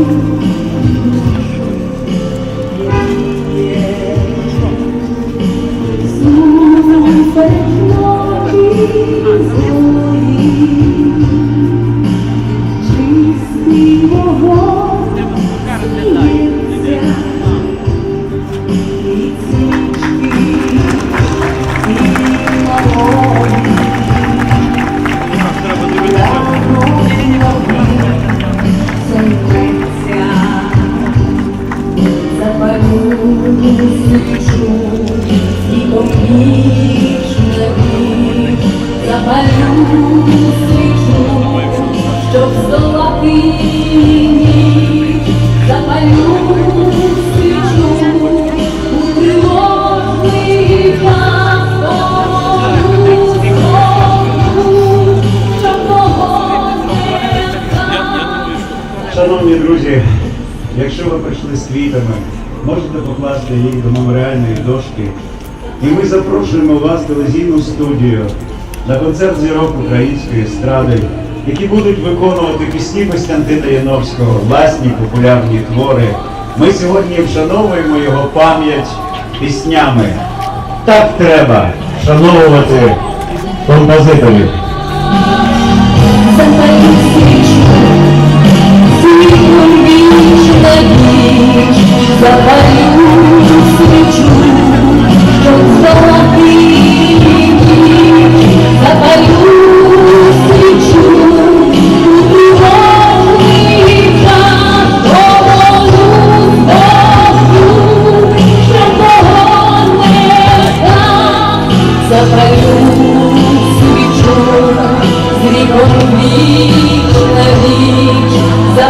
you. свічу і опіч запалю свічу, щоб здолати запалю свічу, у тривожний час Шановні друзі, якщо ви прийшли з квітами, можете покласти їх до меморіальної дошки. І ми запрошуємо вас в телевізійну студію на концерт зірок української естради, які будуть виконувати пісні Костянтина Яновського, власні популярні твори. Ми сьогодні вшановуємо його пам'ять піснями. Так треба вшановувати композиторів. навіки, навіки, за